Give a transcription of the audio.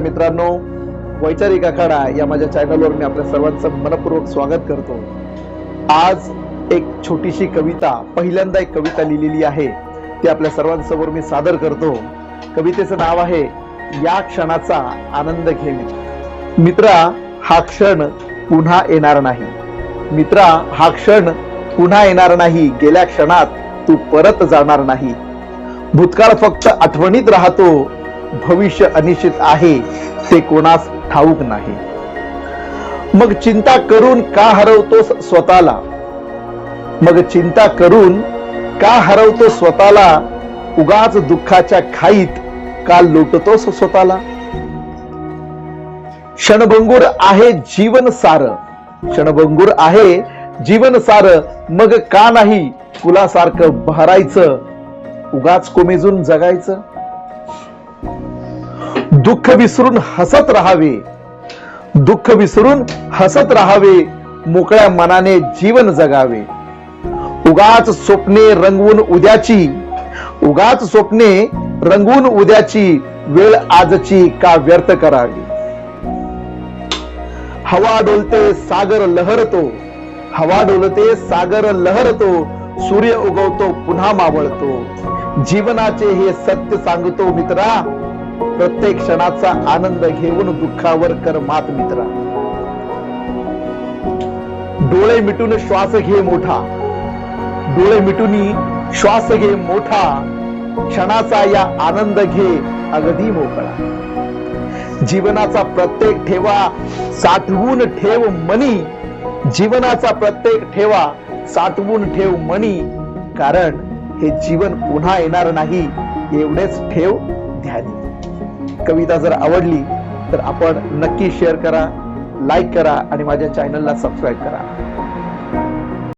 मित्रांनो वैचारिक आखाडा या माझ्या चॅनलवर मी आपल्या सर्वांचं मनपूर्वक स्वागत करतो. आज एक छोटीशी कविता पहिल्यांदा एक कविता लिहिलेली आहे. ती आपल्या सर्वांसमोर मी सादर करतो. कवितेचं नाव आहे या क्षणाचा आनंद घेणे मित्रा हा क्षण पुन्हा येणार नाही. मित्रा हा क्षण पुन्हा येणार नाही. गेल्या क्षणात तू परत जाणार नाही. भूतकाळ फक्त आठवणीत राहतो. भविष्य अनिश्चित आहे ते कोणास ठाऊक नाही. मग चिंता करून का हरवतोस स्वतःला? मग चिंता करून का हरवतो स्वतःला? उगाच दुःखाच्या खाईत का लोटतोस स्वतःला? क्षणभंगूर आहे जीवन सार. क्षणभंगूर आहे जीवन सार. मग का नाही? फुलासारखं बहरायचं उगाच कोमेजून जगायचं. दुःख विसरून हसत राहावे. दुःख विसरून हसत राहावे. मोकळ्या मनाने जीवन जगावे. उगाच स्वप्ने रंगवून उद्याची. उगाच स्वप्ने रंगवून उद्याची. वेळ आजची का व्यर्थ करावी? हवा डोलते सागर लहरतो. हवा डोलते सागर लहरतो. सूर्य उगवतो पुन्हा मावळतो. जीवनाचे हे सत्य सांगतो मित्रा प्रत्येक क्षणाचा आनंद घेऊन दुःखावर कर मात मित्रा. डोळे मिटून श्वास घे मोठा. डोळे मिटून श्वास घे मोठा. क्षणाचा या आनंद घे अगदी मोकळा. जीवनाचा प्रत्येक ठेवा साठवून ठेव मनी. जीवनाचा प्रत्येक ठेवा साठवून ठेव मनी. कारण हे जीवन पुन्हा येणार नाही एवढेच ठेव ध्यानी. कविता जर आवडली तर आपण नक्की शेअर करा लाईक करा आणि माझ्या चॅनलला सबस्क्राईब करा.